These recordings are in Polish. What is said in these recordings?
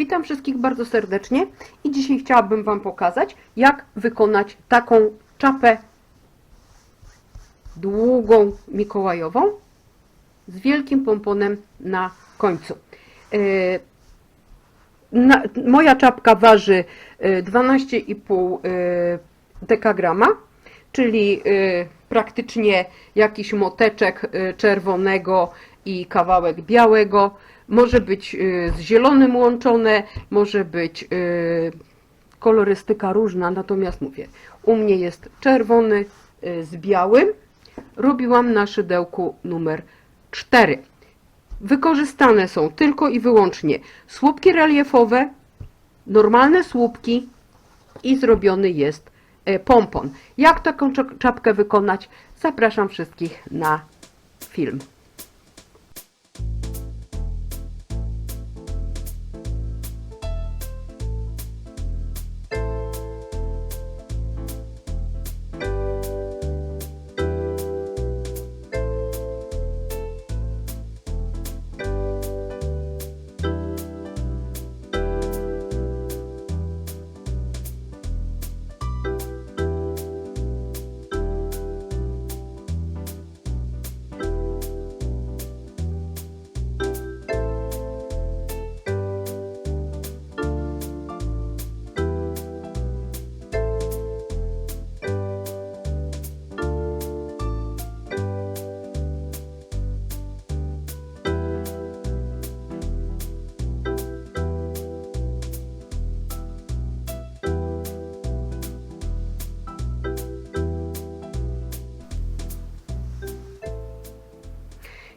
Witam wszystkich bardzo serdecznie i dzisiaj chciałabym Wam pokazać, jak wykonać taką czapę długą mikołajową z wielkim pomponem na końcu. Yy, na, moja czapka waży y, 12,5 y, dekagrama, czyli praktycznie jakiś moteczek czerwonego i kawałek białego. Może być y, z zielonym łączone, może być y, kolorystyka różna, natomiast mówię, u mnie jest czerwony y, z białym. Robiłam na szydełku numer 4. Wykorzystane są tylko i wyłącznie słupki reliefowe, normalne słupki i zrobiony jest pompon. Jak taką czapkę wykonać? Zapraszam wszystkich na film.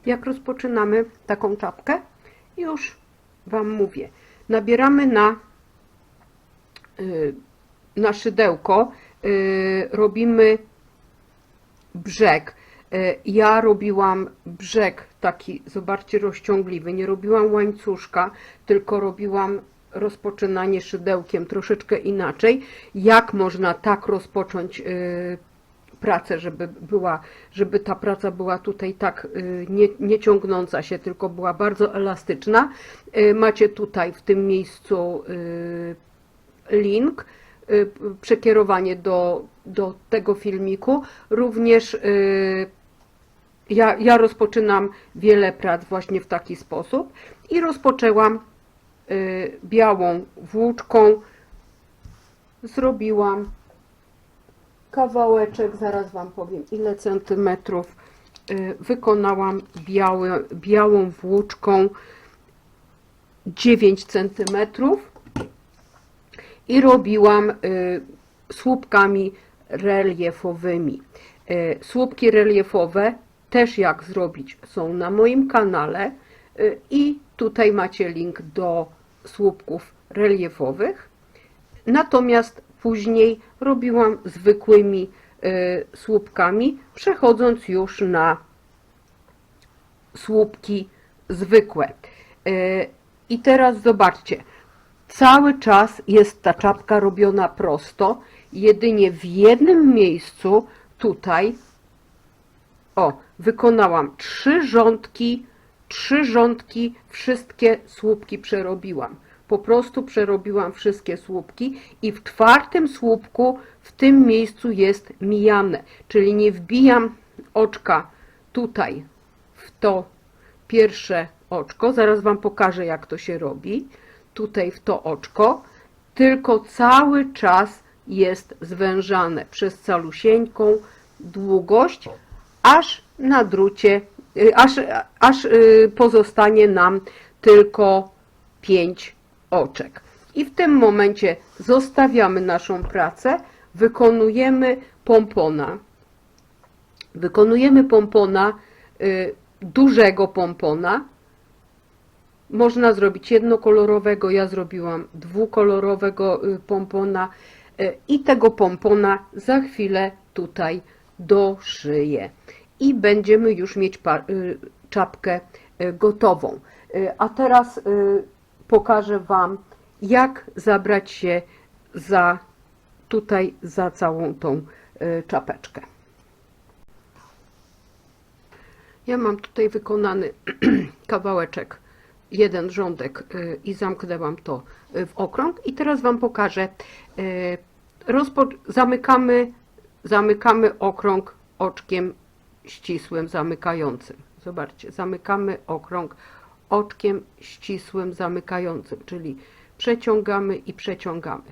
Jak rozpoczynamy taką czapkę? Już Wam mówię. Nabieramy na, y, na szydełko, y, robimy brzeg. Y, Ja robiłam brzeg taki, zobaczcie, rozciągliwy. Nie robiłam łańcuszka, tylko robiłam rozpoczynanie szydełkiem troszeczkę inaczej. Jak można tak rozpocząć pracę, żeby była, żeby ta praca była tutaj tak y, nie, nie ciągnąca się, tylko była bardzo elastyczna. Y, Macie tutaj w tym miejscu y, link, przekierowanie do, do tego filmiku. Również ja, ja rozpoczynam wiele prac właśnie w taki sposób i rozpoczęłam białą włóczką. Zrobiłam kawałeczek, zaraz Wam powiem ile centymetrów y, wykonałam białe, białą włóczką 9 centymetrów i robiłam y, słupkami reliefowymi. Y, Słupki reliefowe też jak zrobić są na moim kanale i tutaj macie link do słupków reliefowych. Natomiast później robiłam zwykłymi y, słupkami, przechodząc już na słupki zwykłe. Y, I teraz zobaczcie, cały czas jest ta czapka robiona prosto, jedynie w jednym miejscu tutaj, o, wykonałam trzy rządki, trzy rządki, wszystkie słupki przerobiłam. Po prostu przerobiłam wszystkie słupki i w czwartym słupku w tym miejscu jest mijane, czyli nie wbijam oczka tutaj w to pierwsze oczko. Zaraz Wam pokażę, jak to się robi. Tutaj w to oczko, tylko cały czas jest zwężane przez calusieńką długość, aż na drucie, y, aż, aż y, pozostanie nam tylko 5 oczek. I w tym momencie zostawiamy naszą pracę, wykonujemy pompona. Wykonujemy pompona, y, dużego pompona. Można zrobić jednokolorowego, ja zrobiłam dwukolorowego y, pompona y, i tego pompona za chwilę tutaj doszyję. I będziemy już mieć y, czapkę y, gotową. Y, A teraz y, pokażę Wam, jak zabrać się za tutaj za całą tą y, czapeczkę. Ja mam tutaj wykonany kawałeczek jeden rządek y, i zamknęłam to y, w okrąg i teraz Wam pokażę. Zamykamy, zamykamy okrąg oczkiem ścisłym, zamykającym. Zobaczcie, zamykamy okrąg oczkiem ścisłym, zamykającym, czyli przeciągamy i przeciągamy.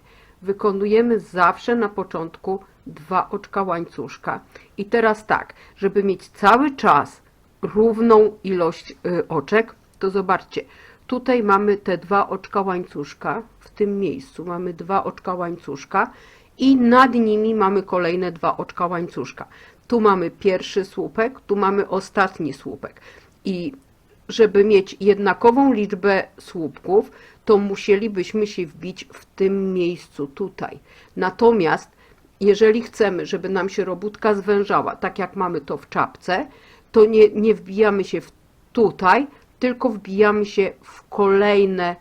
Wykonujemy zawsze na początku dwa oczka łańcuszka. I teraz tak, żeby mieć cały czas równą ilość y, oczek, to zobaczcie, tutaj mamy te dwa oczka łańcuszka, w tym miejscu mamy dwa oczka łańcuszka i nad nimi mamy kolejne dwa oczka łańcuszka. Tu mamy pierwszy słupek, tu mamy ostatni słupek. I żeby mieć jednakową liczbę słupków, to musielibyśmy się wbić w tym miejscu tutaj. Natomiast jeżeli chcemy, żeby nam się robótka zwężała, tak jak mamy to w czapce, to nie, nie wbijamy się w tutaj, tylko wbijamy się w kolejne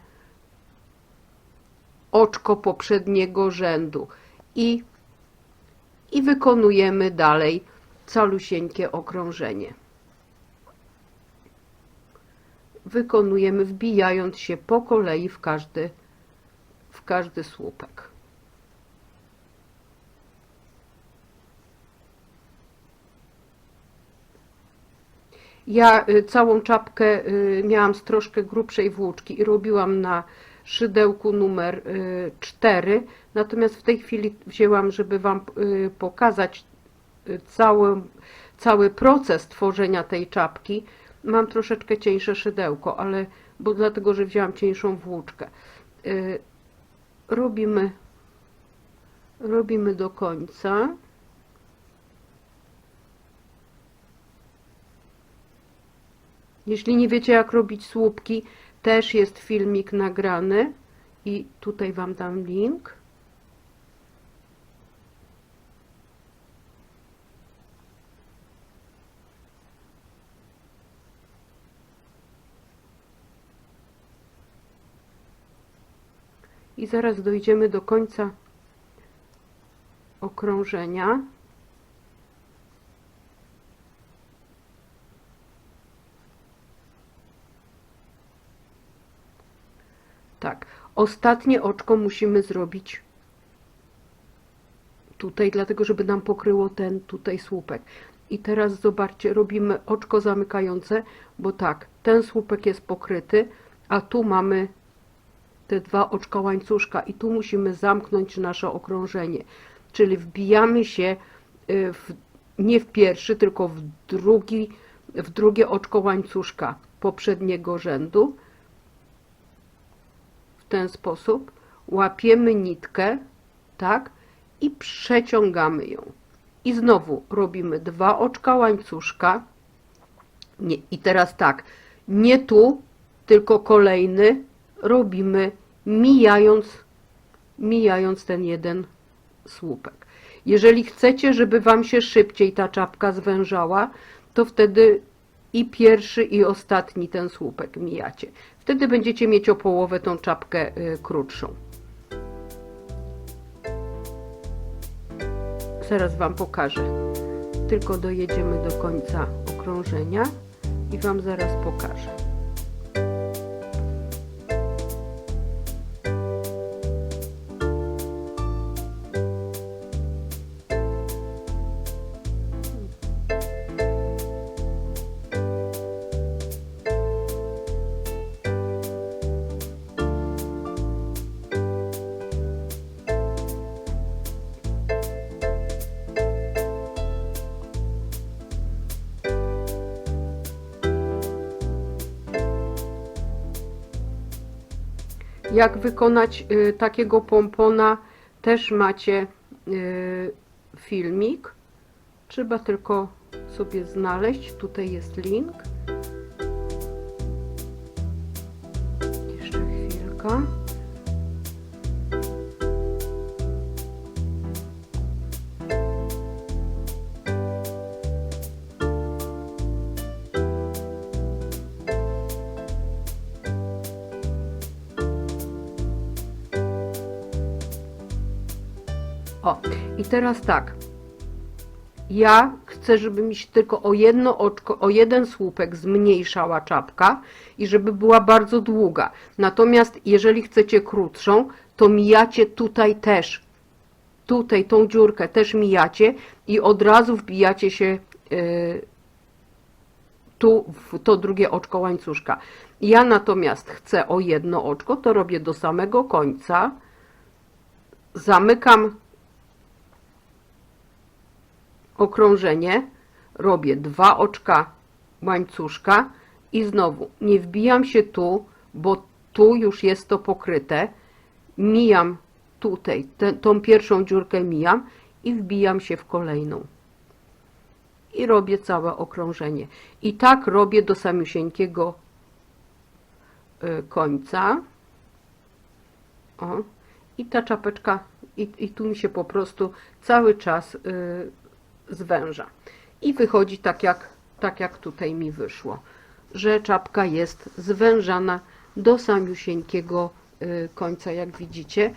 oczko poprzedniego rzędu i, i wykonujemy dalej calusieńkie okrążenie. Wykonujemy wbijając się po kolei w każdy, w każdy słupek. Ja y, całą czapkę y, miałam z troszkę grubszej włóczki i robiłam na szydełku numer 4. Natomiast w tej chwili wzięłam, żeby Wam y, pokazać y, cały, cały proces tworzenia tej czapki. Mam troszeczkę cieńsze szydełko, ale bo dlatego, że wzięłam cieńszą włóczkę. Y, Robimy, robimy do końca. Jeśli nie wiecie jak robić słupki, też jest filmik nagrany i tutaj Wam dam link. Zaraz dojdziemy do końca okrążenia. Tak, ostatnie oczko musimy zrobić tutaj, dlatego żeby nam pokryło ten tutaj słupek. I teraz zobaczcie, robimy oczko zamykające, bo tak, ten słupek jest pokryty, a tu mamy te dwa oczka łańcuszka i tu musimy zamknąć nasze okrążenie. Czyli wbijamy się y, w, nie w pierwszy, tylko w drugi, w drugie oczko łańcuszka poprzedniego rzędu w ten sposób, łapiemy nitkę, tak, i przeciągamy ją. I znowu robimy dwa oczka łańcuszka. Nie, I teraz tak, nie tu, tylko kolejny robimy mijając, mijając ten jeden słupek. Jeżeli chcecie, żeby Wam się szybciej ta czapka zwężała, to wtedy i pierwszy i ostatni ten słupek mijacie. Wtedy będziecie mieć o połowę tą czapkę y, krótszą. Zaraz Wam pokażę. Tylko dojedziemy do końca okrążenia i Wam zaraz pokażę. Jak wykonać y, takiego pompona, też macie y, filmik. Trzeba tylko sobie znaleźć. Tutaj jest link. Jeszcze chwilkę. O, i teraz tak. Ja ch- chcę, żeby mi się tylko o jedno oczko, o jeden słupek zmniejszała czapka i żeby była bardzo długa. Natomiast jeżeli chcecie krótszą, to mijacie tutaj też. Tutaj tą dziurkę też mijacie i od razu wbijacie się yy, tu w to drugie oczko łańcuszka. Ja natomiast chcę o jedno oczko, to robię do samego końca. Zamykam okrążenie, robię dwa oczka łańcuszka i znowu nie wbijam się tu, bo tu już jest to pokryte. Mijam tutaj, tę- tą pierwszą dziurkę mijam i wbijam się w kolejną i robię całe okrążenie. I tak robię do samiusieńkiego y, końca. O. I ta czapeczka, i, i tu mi się po prostu cały czas y, zwęża. I wychodzi tak jak, tak jak tutaj mi wyszło, że czapka jest zwężana do samiusieńkiego y, końca, jak widzicie.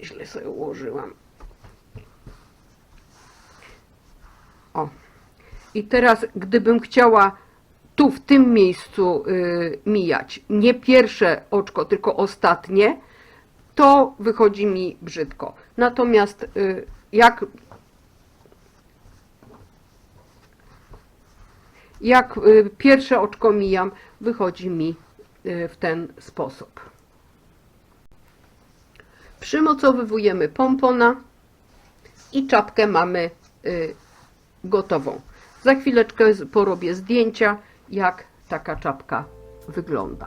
Źle sobie ułożyłam. O. I teraz, gdybym chciała tu, w tym miejscu y, mijać nie pierwsze oczko, tylko ostatnie, to wychodzi mi brzydko. Natomiast y, jak, jak y, pierwsze oczko mijam, wychodzi mi y, w ten sposób. Przymocowywujemy pompona i czapkę mamy y, gotową. Za chwileczkę porobię zdjęcia, jak taka czapka wygląda.